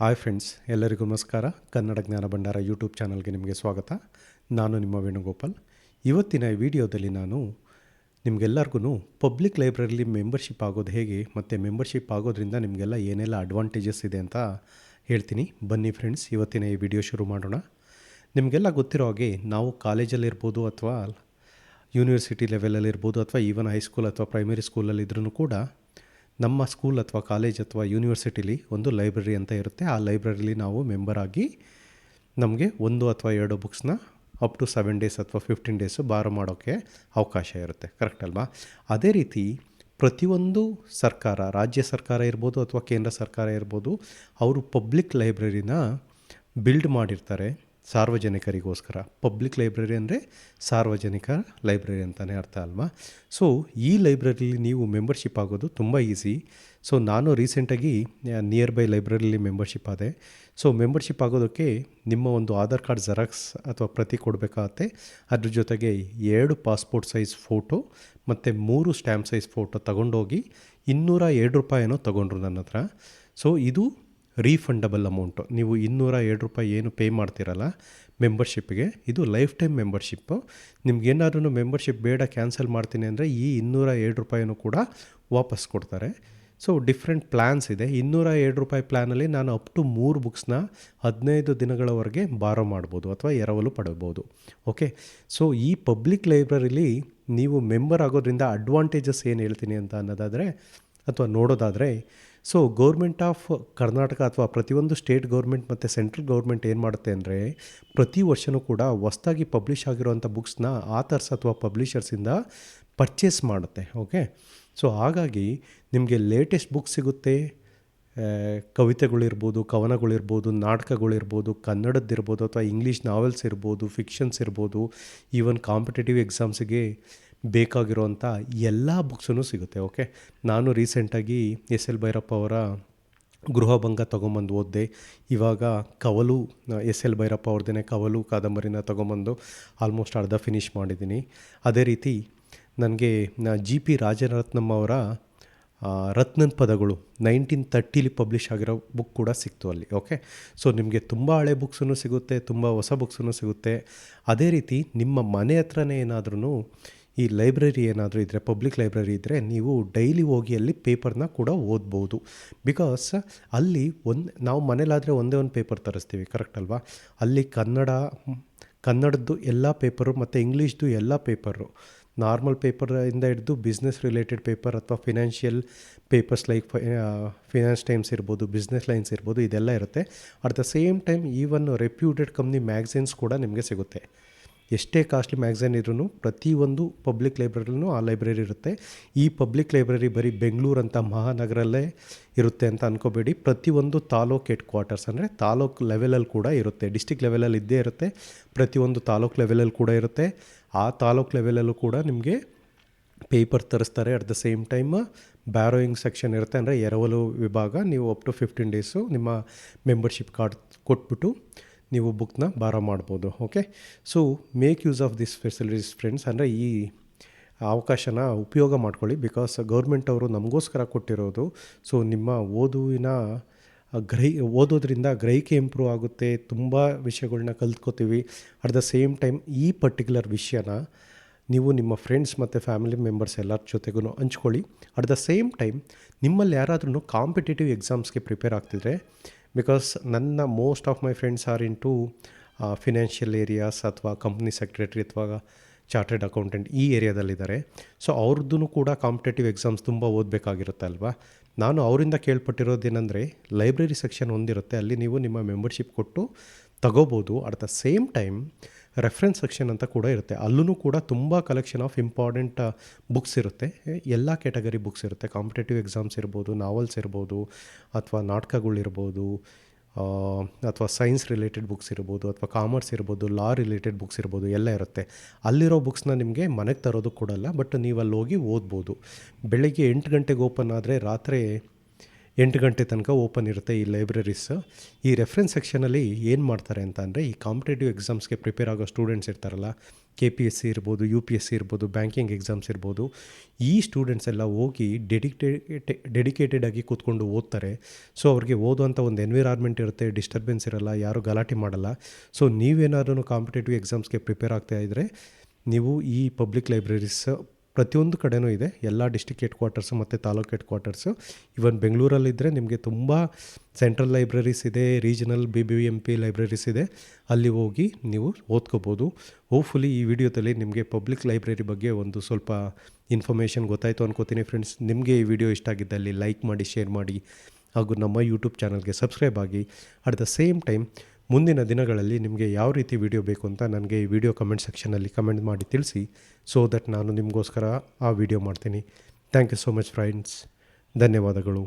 Hi friends, ಎಲ್ಲರಿಗೂ ನಮಸ್ಕಾರ. ಕನ್ನಡ ಜ್ಞಾನ ಭಂಡಾರ ಯೂಟ್ಯೂಬ್ ಚಾನಲ್ಗೆ ನಿಮಗೆ ಸ್ವಾಗತ. ನಾನು ನಿಮ್ಮ ವೇಣುಗೋಪಾಲ್. ಇವತ್ತಿನ ವಿಡಿಯೋದಲ್ಲಿ ನಾನು ನಿಮಗೆಲ್ಲರಿಗೂ ಪಬ್ಲಿಕ್ ಲೈಬ್ರರಿಲಿ ಮೆಂಬರ್ಶಿಪ್ ಆಗೋದು ಹೇಗೆ, ಮತ್ತು ಮೆಂಬರ್ಶಿಪ್ ಆಗೋದ್ರಿಂದ ನಿಮಗೆಲ್ಲ ಏನೆಲ್ಲ ಅಡ್ವಾಂಟೇಜಸ್ ಇದೆ ಅಂತ ಹೇಳ್ತೀನಿ. ಬನ್ನಿ ಫ್ರೆಂಡ್ಸ್, ಇವತ್ತಿನ ಈ ವಿಡಿಯೋ ಶುರು ಮಾಡೋಣ. ನಿಮಗೆಲ್ಲ ಗೊತ್ತಿರೋ ಹಾಗೆ ನಾವು ಕಾಲೇಜಲ್ಲಿರ್ಬೋದು ಅಥವಾ ಯೂನಿವರ್ಸಿಟಿ ಲೆವೆಲಲ್ಲಿರ್ಬೋದು ಅಥವಾ ಈವನ್ ಹೈಸ್ಕೂಲ್ ಅಥವಾ ಪ್ರೈಮರಿ ಸ್ಕೂಲಲ್ಲಿ ಇದ್ರೂ ಕೂಡ ನಮ್ಮ ಸ್ಕೂಲ್ ಅಥವಾ ಕಾಲೇಜ್ ಅಥವಾ ಯೂನಿವರ್ಸಿಟಿಲಿ ಒಂದು ಲೈಬ್ರರಿ ಅಂತ ಇರುತ್ತೆ. ಆ ಲೈಬ್ರರಿಲಿ ನಾವು ಮೆಂಬರ್ ಆಗಿ ನಮಗೆ ಒಂದು ಅಥವಾ ಎರಡು ಬುಕ್ಸ್ನ ಅಪ್ ಟು ಸೆವೆನ್ ಡೇಸ್ ಅಥವಾ ಫಿಫ್ಟೀನ್ ಡೇಸು ಬಾರೋ ಮಾಡೋಕ್ಕೆ ಅವಕಾಶ ಇರುತ್ತೆ. ಕರೆಕ್ಟ್ ಅಲ್ವಾ? ಅದೇ ರೀತಿ ಪ್ರತಿಯೊಂದು ಸರ್ಕಾರ, ರಾಜ್ಯ ಸರ್ಕಾರ ಇರ್ಬೋದು ಅಥವಾ ಕೇಂದ್ರ ಸರ್ಕಾರ ಇರ್ಬೋದು, ಅವರು ಪಬ್ಲಿಕ್ ಲೈಬ್ರರಿನ ಬಿಲ್ಡ್ ಮಾಡಿರ್ತಾರೆ. ಸಾರ್ವಜನಿಕರಿಗೋಸ್ಕರ. ಪಬ್ಲಿಕ್ ಲೈಬ್ರರಿ ಅಂದರೆ ಸಾರ್ವಜನಿಕ ಲೈಬ್ರರಿ ಅಂತಲೇ ಅರ್ಥ ಅಲ್ವಾ? ಸೊ ಈ ಲೈಬ್ರರಿಲಿ ನೀವು ಮೆಂಬರ್ಶಿಪ್ ಆಗೋದು ತುಂಬ ಈಸಿ ಸೊ ನಾನು ರೀಸೆಂಟಾಗಿ ನಿಯರ್ ಬೈ ಲೈಬ್ರರಿಲಿ ಮೆಂಬರ್ಶಿಪ್ ಆದೆ. ಸೊ ಮೆಂಬರ್ಶಿಪ್ ಆಗೋದಕ್ಕೆ ನಿಮ್ಮ ಒಂದು ಆಧಾರ್ ಕಾರ್ಡ್ ಜೆರಾಕ್ಸ್ ಅಥವಾ ಪ್ರತಿ ಕೊಡಬೇಕಾಗತ್ತೆ. ಅದ್ರ ಜೊತೆಗೆ ಎರಡು ಪಾಸ್ಪೋರ್ಟ್ ಸೈಜ್ ಫೋಟೋ ಮತ್ತು ಮೂರು ಸ್ಟ್ಯಾಂಪ್ ಸೈಜ್ ಫೋಟೋ ತಗೊಂಡೋಗಿ ಇನ್ನೂರ ಎರಡು ರೂಪಾಯಿನೋ ತೊಗೊಂಡ್ರು ನನ್ನ ಹತ್ರ. ಸೊ ಇದು ರೀಫಂಡಬಲ್ ಅಮೌಂಟು ನೀವು ಇನ್ನೂರ ಎರಡು ರೂಪಾಯಿ ಏನು ಪೇ ಮಾಡ್ತೀರಲ್ಲ ಮೆಂಬರ್ಶಿಪ್ಗೆ ಇದು ಲೈಫ್ ಟೈಮ್ ಮೆಂಬರ್ಶಿಪ್ಪು ನಿಮ್ಗೇನಾದ್ರೂ ಮೆಂಬರ್ಶಿಪ್ ಬೇಡ ಕ್ಯಾನ್ಸಲ್ ಮಾಡ್ತೀನಿ ಅಂದರೆ ಈ ಇನ್ನೂರ ಎರಡು ರೂಪಾಯಿನೂ ಕೂಡ ವಾಪಸ್ ಕೊಡ್ತಾರೆ. ಸೊ ಡಿಫ್ರೆಂಟ್ ಪ್ಲ್ಯಾನ್ಸ್ ಇದೆ. ಇನ್ನೂರ ಎರಡು ರೂಪಾಯಿ ಪ್ಲ್ಯಾನಲ್ಲಿ ನಾನು ಅಪ್ ಟು ಮೂರು ಬುಕ್ಸ್ನ ಹದಿನೈದು ದಿನಗಳವರೆಗೆ ಬಾರೋ ಮಾಡ್ಬೋದು ಅಥವಾ ಎರವಲು ಪಡಬೋದು. ಓಕೆ ಸೊ ಈ ಪಬ್ಲಿಕ್ ಲೈಬ್ರರಿಲಿ ನೀವು ಮೆಂಬರ್ ಆಗೋದ್ರಿಂದ ಅಡ್ವಾಂಟೇಜಸ್ ಏನು ಹೇಳ್ತೀನಿ ಅಂತ ಅನ್ನೋದಾದರೆ, ಅಥವಾ ನೋಡೋದಾದರೆ ಸೊ ಗೌರ್ಮೆಂಟ್ ಆಫ್ ಕರ್ನಾಟಕ ಅಥವಾ ಪ್ರತಿಯೊಂದು ಸ್ಟೇಟ್ ಗೌರ್ಮೆಂಟ್ ಮತ್ತು ಸೆಂಟ್ರಲ್ ಗೌರ್ಮೆಂಟ್ ಏನು ಮಾಡುತ್ತೆ ಅಂದರೆ ಪ್ರತಿ ವರ್ಷವೂ ಕೂಡ ಹೊಸ್ದಾಗಿ ಪಬ್ಲಿಷ್ ಆಗಿರುವಂಥ ಬುಕ್ಸ್ನ ಆಥರ್ಸ್ ಅಥವಾ ಪಬ್ಲಿಷರ್ಸಿಂದ ಪರ್ಚೇಸ್ ಮಾಡುತ್ತೆ ಓಕೆ ಸೊ ಹಾಗಾಗಿ ನಿಮಗೆ ಲೇಟೆಸ್ಟ್ ಬುಕ್ ಸಿಗುತ್ತೆ. ಕವಿತೆಗಳಿರ್ಬೋದು, ಕವನಗಳಿರ್ಬೋದು, ನಾಟಕಗಳಿರ್ಬೋದು ಕನ್ನಡದ್ದಿರ್ಬೋದು ಅಥವಾ ಇಂಗ್ಲೀಷ್ ನಾವೆಲ್ಸ್ ಇರ್ಬೋದು ಫಿಕ್ಷನ್ಸ್ ಇರ್ಬೋದು ಈವನ್ ಕಾಂಪಿಟೇಟಿವ್ ಎಕ್ಸಾಮ್ಸಿಗೆ ಬೇಕಾಗಿರೋವಂಥ ಎಲ್ಲ ಬುಕ್ಸೂ ಸಿಗುತ್ತೆ ಓಕೆ ನಾನು ರೀಸೆಂಟಾಗಿ ಎಸ್ ಎಲ್ ಭೈರಪ್ಪ ಅವರ ಗೃಹಭಂಗ ತೊಗೊಂಬಂದು ಓದಿದೆ. ಇವಾಗ ಕವಲು, ಎಸ್ ಎಲ್ ಭೈರಪ್ಪ ಅವ್ರದ್ದೇ ಕವಲು, ಕಾದಂಬರಿನ ತೊಗೊಂಬಂದು ಆಲ್ಮೋಸ್ಟ್ ಅರ್ಧ ಫಿನಿಷ್ ಮಾಡಿದ್ದೀನಿ. ಅದೇ ರೀತಿ ನನಗೆ ಜಿ ಪಿ ರಾಜರತ್ನಂ ಅವರ ರತ್ನನ್ ಪದಗಳು ನೈನ್ಟೀನ್ ತರ್ಟಿಲಿ ಪಬ್ಲಿಷ್ ಆಗಿರೋ ಬುಕ್ ಕೂಡ ಸಿಕ್ತು ಅಲ್ಲಿ ಓಕೆ ಸೊ ನಿಮಗೆ ತುಂಬ ಹಳೆ ಬುಕ್ಸೂ ಸಿಗುತ್ತೆ, ತುಂಬ ಹೊಸ ಬುಕ್ಸೂ ಸಿಗುತ್ತೆ. ಅದೇ ರೀತಿ ನಿಮ್ಮ ಮನೆ ಹತ್ರನೇ ಏನಾದ್ರೂ ಈ ಲೈಬ್ರರಿ ಏನಾದರೂ ಇದ್ದರೆ ಪಬ್ಲಿಕ್ ಲೈಬ್ರರಿ ಇದ್ದರೆ ನೀವು ಡೈಲಿ ಹೋಗಿ ಅಲ್ಲಿ ಪೇಪರ್ನ ಕೂಡ ಓದ್ಬೋದು. ಬಿಕಾಸ್ ಅಲ್ಲಿ ಒಂದು, ನಾವು ಮನೇಲಾದರೆ ಒಂದೇ ಒಂದು ಪೇಪರ್ ತರಿಸ್ತೀವಿ, ಕರೆಕ್ಟ್ ಅಲ್ವಾ? ಅಲ್ಲಿ ಕನ್ನಡ, ಕನ್ನಡದ್ದು ಎಲ್ಲ ಪೇಪರು ಮತ್ತು ಇಂಗ್ಲೀಷ್ದು ಎಲ್ಲ ಪೇಪರು. ನಾರ್ಮಲ್ ಪೇಪರಿಂದ ಹಿಡಿದು ಬಿಸ್ನೆಸ್ ರಿಲೇಟೆಡ್ ಪೇಪರ್ ಅಥವಾ financial papers like finance times ಇರ್ಬೋದು, ಬಿಸ್ನೆಸ್ ಲೈನ್ಸ್ ಇರ್ಬೋದು, ಇದೆಲ್ಲ ಇರುತ್ತೆ. At the same time even reputed company magazines ಕೂಡ ನಿಮಗೆ ಸಿಗುತ್ತೆ. ಎಷ್ಟೇ ಕಾಸ್ಟ್ಲಿ ಮ್ಯಾಗ್ಝಿನ್ ಇದ್ರೂ ಪ್ರತಿಯೊಂದು ಪಬ್ಲಿಕ್ ಲೈಬ್ರರಿಲೂ ಆ ಲೈಬ್ರರಿ ಇರುತ್ತೆ. ಈ ಪಬ್ಲಿಕ್ ಲೈಬ್ರರಿ ಬರೀ ಬೆಂಗಳೂರು ಅಂತ ಮಹಾನಗರಲ್ಲೇ ಇರುತ್ತೆ ಅಂತ ಅನ್ಕೋಬೇಡಿ. ಪ್ರತಿಯೊಂದು ತಾಲೂಕ್ ಹೆಡ್ ಕ್ವಾರ್ಟರ್ಸ್ ಅಂದರೆ ತಾಲೂಕ್ ಲೆವೆಲಲ್ಲಿ ಕೂಡ ಇರುತ್ತೆ. ಡಿಸ್ಟಿಕ್ ಲೆವೆಲಲ್ಲಿ ಇದ್ದೇ ಇರುತ್ತೆ. ಪ್ರತಿಯೊಂದು ತಾಲೂಕ್ ಲೆವೆಲಲ್ಲಿ ಕೂಡ ಇರುತ್ತೆ. ಆ ತಾಲೂಕ್ ಲೆವೆಲಲ್ಲೂ ಕೂಡ ನಿಮಗೆ paper ತರಿಸ್ತಾರೆ. At the same time borrowing section ಇರುತ್ತೆ. ಅಂದರೆ ಎರವಲು ವಿಭಾಗ, ನೀವು ಅಪ್ ಟು ಫಿಫ್ಟೀನ್ ಡೇಸು ನಿಮ್ಮ ಮೆಂಬರ್ಶಿಪ್ ಕಾರ್ಡ್ ಕೊಟ್ಬಿಟ್ಟು ನೀವು ಬುಕ್ನ ಬಾರೋ ಮಾಡ್ಬೋದು okay so make use of this facilities friends ಅಂದರೆ ಈ ಅವಕಾಶನ ಉಪಯೋಗ ಮಾಡ್ಕೊಳ್ಳಿ ಬಿಕಾಸ್ ಗೌರ್ಮೆಂಟ್ ಅವರು ನಮಗೋಸ್ಕರ ಕೊಟ್ಟಿರೋದು ಸೊ ನಿಮ್ಮ ಓದುವಿನ ಗ್ರಹಿ, ಓದೋದ್ರಿಂದ ಗ್ರಹಿಕೆ ಇಂಪ್ರೂವ್ ಆಗುತ್ತೆ, ತುಂಬ ವಿಷಯಗಳನ್ನ ಕಲ್ತ್ಕೋತೀವಿ. ಅಟ್ ದ ಸೇಮ್ ಟೈಮ್ ಈ ಪರ್ಟಿಕ್ಯುಲರ್ ವಿಷಯನ ನೀವು ನಿಮ್ಮ ಫ್ರೆಂಡ್ಸ್ ಮತ್ತು ಫ್ಯಾಮಿಲಿ ಮೆಂಬರ್ಸ್ ಎಲ್ಲರ ಜೊತೆಗೂ ಹಂಚ್ಕೊಳ್ಳಿ. ಅಟ್ ದ ಸೇಮ್ ಟೈಮ್ ನಿಮ್ಮಲ್ಲಿ ಯಾರಾದ್ರೂ ಕಾಂಪಿಟೇಟಿವ್ ಎಕ್ಸಾಮ್ಸ್ಗೆ ಪ್ರಿಪೇರ್ ಆಗ್ತಿದ್ರೆ ಬಿಕಾಸ್ ನನ್ನ most of my friends are into financial areas ಅಥವಾ ಕಂಪ್ನಿ ಸೆಕ್ರೆಟ್ರಿ ಅಥವಾ ಚಾರ್ಟೆಡ್ ಅಕೌಂಟೆಂಟ್ ಈ ಏರಿಯಾದಲ್ಲಿದ್ದಾರೆ ಸೊ ಅವ್ರದ್ದು ಕೂಡ ಕಾಂಪಿಟೇಟಿವ್ ಎಕ್ಸಾಮ್ಸ್ ತುಂಬ ಓದಬೇಕಾಗಿರುತ್ತೆ ಅಲ್ವಾ? ನಾನು ಅವರಿಂದ ಕೇಳ್ಪಟ್ಟಿರೋದೇನೆಂದರೆ ಲೈಬ್ರರಿ ಸೆಕ್ಷನ್ ಒಂದಿರುತ್ತೆ. ಅಲ್ಲಿ ನೀವು ನಿಮ್ಮ ಮೆಂಬರ್ಶಿಪ್ ಕೊಟ್ಟು ತಗೋಬೋದು. At the same time reference section ಅಂತ ಕೂಡ ಇರುತ್ತೆ. ಅಲ್ಲೂ ಕೂಡ ತುಂಬ ಕಲೆಕ್ಷನ್ ಆಫ್ ಇಂಪಾರ್ಟೆಂಟ್ ಬುಕ್ಸ್ ಇರುತ್ತೆ. ಎಲ್ಲ ಕ್ಯಾಟಗರಿ ಬುಕ್ಸ್ ಇರುತ್ತೆ. ಕಾಂಪಿಟೇಟಿವ್ ಎಕ್ಸಾಮ್ಸ್ ಇರ್ಬೋದು ನಾವಲ್ಸ್ ಇರ್ಬೋದು, ಅಥವಾ ನಾಟಕಗಳಿರ್ಬೋದು ಅಥವಾ ಸೈನ್ಸ್ ರಿಲೇಟೆಡ್ ಬುಕ್ಸ್ ಇರ್ಬೋದು, ಅಥವಾ ಕಾಮರ್ಸ್ ಇರ್ಬೋದು ಲಾ ರಿಲೇಟೆಡ್ ಬುಕ್ಸ್ ಇರ್ಬೋದು, ಎಲ್ಲ ಇರುತ್ತೆ. ಅಲ್ಲಿರೋ ಬುಕ್ಸ್ನ ನಿಮಗೆ ಮನೆಗೆ ತರೋದು ಕೊಡಲ್ಲ ಬಟ್ ನೀವು ಅಲ್ಲಿ ಹೋಗಿ ಓದ್ಬೋದು. ಬೆಳಗ್ಗೆ ಎಂಟು ಗಂಟೆಗೆ ಓಪನ್ ಆದರೆ ರಾತ್ರಿ ಎಂಟು ಗಂಟೆ ತನಕ ಓಪನ್ ಇರುತ್ತೆ ಈ ಲೈಬ್ರರೀಸ್. ಈ ರೆಫರೆನ್ಸ್ ಸೆಕ್ಷನಲ್ಲಿ ಏನು ಮಾಡ್ತಾರೆ ಅಂತ ಅಂದರೆ ಈ ಕಾಂಪಿಟೇಟಿವ್ ಎಕ್ಸಾಮ್ಸ್ಗೆ ಪ್ರಿಪೇರ್ ಆಗೋ ಸ್ಟೂಡೆಂಟ್ಸ್ ಇರ್ತಾರಲ್ಲ ಕೆ ಪಿ ಎಸ್ ಸಿ ಇರ್ಬೋದು ಯು ಪಿ ಎಸ್ ಸಿ ಇರ್ಬೋದು ಬ್ಯಾಂಕಿಂಗ್ ಎಕ್ಸಾಮ್ಸ್ ಇರ್ಬೋದು, ಈ ಸ್ಟೂಡೆಂಟ್ಸ್ ಎಲ್ಲ ಹೋಗಿ ಡೆಡಿಕೇಟೆ ಡೆಡಿಕೇಟೆಡ್ ಆಗಿ ಕೂತ್ಕೊಂಡು ಓದ್ತಾರೆ. ಸೊ ಅವ್ರಿಗೆ ಓದುವಂಥ ಒಂದು ಎನ್ವಿರಾನ್ಮೆಂಟ್ ಇರುತ್ತೆ ಡಿಸ್ಟರ್ಬೆನ್ಸ್ ಇರಲ್ಲ, ಯಾರೂ ಗಲಾಟೆ ಮಾಡಲ್ಲ. ಸೊ ನೀವೇನಾದ್ರೂ ಕಾಂಪಿಟೇಟಿವ್ ಎಕ್ಸಾಮ್ಸ್ಗೆ ಪ್ರಿಪೇರ್ ಆಗ್ತಾ ಇದ್ದರೆ ನೀವು ಈ ಪಬ್ಲಿಕ್ ಲೈಬ್ರರೀಸ್ ಪ್ರತಿಯೊಂದು ಕಡೆನೂ ಇದೆ. ಎಲ್ಲ ಡಿಸ್ಟಿಕ್ ಹೆಡ್ ಕ್ವಾರ್ಟರ್ಸು ಮತ್ತು ತಾಲೂಕು ಹೆಡ್ ಕ್ವಾರ್ಟರ್ಸು ಇವನ್ ಬೆಂಗಳೂರಲ್ಲಿದ್ದರೆ ನಿಮಗೆ ತುಂಬ ಸೆಂಟ್ರಲ್ ಲೈಬ್ರರೀಸ್ ಇದೆ regional B B M P libraries ಇದೆ. ಅಲ್ಲಿ ಹೋಗಿ ನೀವು ಓದ್ಕೋಬೋದು. ಹೋಪ್ಫುಲಿ ಈ ವಿಡಿಯೋದಲ್ಲಿ ನಿಮಗೆ ಪಬ್ಲಿಕ್ ಲೈಬ್ರರಿ ಬಗ್ಗೆ ಒಂದು ಸ್ವಲ್ಪ ಇನ್ಫಾರ್ಮೇಷನ್ ಗೊತ್ತಾಯಿತು ಅನ್ಕೋತೀನಿ ಫ್ರೆಂಡ್ಸ್ ನಿಮಗೆ ಈ ವಿಡಿಯೋ ಇಷ್ಟ ಆಗಿದ್ದಲ್ಲಿ ಲೈಕ್ ಮಾಡಿ ಶೇರ್ ಮಾಡಿ. ಹಾಗೂ ನಮ್ಮ ಯೂಟ್ಯೂಬ್ ಚಾನಲ್ಗೆ ಸಬ್ಸ್ಕ್ರೈಬ್ ಆಗಿ. ಅಟ್ ದ ಸೇಮ್ ಟೈಮ್ ಮುಂದಿನ ದಿನಗಳಲ್ಲಿ ನಿಮಗೆ ಯಾವ ರೀತಿ ವಿಡಿಯೋ ಬೇಕು ಅಂತ ನನಗೆ ಈ ವಿಡಿಯೋ ಕಮೆಂಟ್ ಸೆಕ್ಷನಲ್ಲಿ ಕಮೆಂಟ್ ಮಾಡಿ ತಿಳಿಸಿ ಸೊ ದಟ್ ನಾನು ನಿಮಗೋಸ್ಕರ ಆ ವಿಡಿಯೋ ಮಾಡ್ತೀನಿ. Thank you so much friends ಧನ್ಯವಾದಗಳು.